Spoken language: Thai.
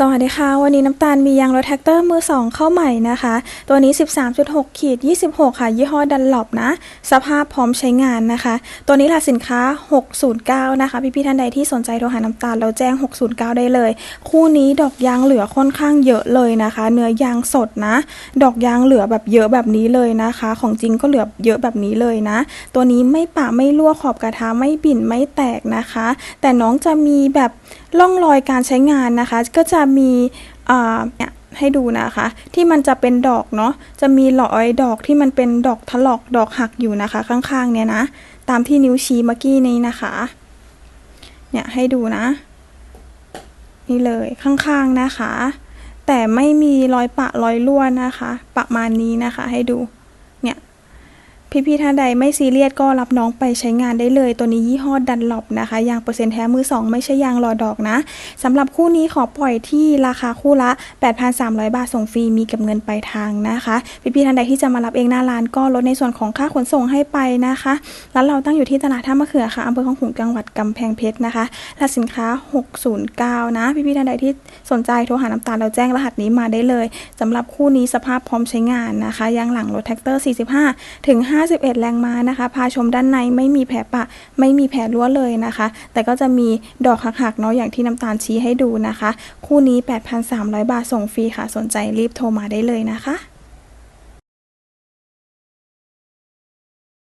สวัสดีค่ะ วันนี้น้ำตาลมียางรถแท็กเตอร์มือ 2 เข้าใหม่นะคะ ตัวนี้ 13.6ขีด26 ค่ะ ยี่ห้อดันหลบนะ สภาพพร้อมใช้งานนะคะ ตัวนี้ล่ะสินค้า 609 นะคะ พี่ๆท่านใดที่สนใจโทรหาน้ำตาล เราแจ้ง 609 ได้เลย คู่นี้ดอกยางเหลือค่อนข้างเยอะเลยนะคะ เนื้อยางสดนะ ดอกยางเหลือแบบเยอะแบบนี้เลยนะคะ ของจริงก็เหลือเยอะแบบนี้เลยนะ ตัวนี้ไม่ปะไม่รั่วขอบกระทะไม่บิ่นไม่แตกนะคะ แต่น้องจะมีแบบร่องรอยการใช้งานนะคะ ก็จะมีเนี่ยให้ดูนะคะ ที่มันจะเป็นดอกเนาะจะมีรอยดอกที่มันเป็นดอกถลอกดอกหักอยู่นะคะ ข้างๆเนี่ยนะ ตามที่นิ้วชี้เมื่อกี้นี้นะคะ เนี่ยให้ดูนะ นี่เลยข้างๆนะคะ แต่ไม่มีรอยปะรอยรั่วนะคะ ประมาณนี้นะคะ ให้ดู พี่ๆท่านใดไม่ซีเรียสก็รับน้องไปใช้งานได้เลย ตัวนี้ยี่ห้อดันหลบนะคะยางเปอร์เซ็นต์แท้มือ 2 ไม่ใช่ยางรอดอกนะสำหรับคู่นี้ขอปล่อยที่ราคาคู่ละ 8,300 บาทส่งฟรีมีกับเงินปลายทางนะคะพี่ๆท่านใดที่จะมารับเองหน้าร้านก็ลดในส่วนของค่าขนส่งให้ไปนะคะร้านเราตั้งอยู่ที่ตลาดท่ามะเขือค่ะอำเภอคลองขุงจังหวัดกำแพงเพชรนะคะรหัสสินค้า 609 นะ พี่ๆท่านใดที่สนใจโทรหาน้ำตาลเราแจ้งรหัสนี้มาได้เลยสำหรับคู่นี้สภาพพร้อมใช้งานนะคะยางหลังรถแท็กเตอร์ 45ถึง5 51 แรงม้านะคะ พาชมด้านในไม่มีแผลปะ ไม่มีแผลรั่วเลยนะคะ แต่ก็จะมีดอกหักๆเนาะอย่างที่น้ำตาลชี้ให้ดูนะคะ คู่นี้ 8,300 บาทส่งฟรีค่ะ สนใจรีบโทรมาได้เลยนะคะ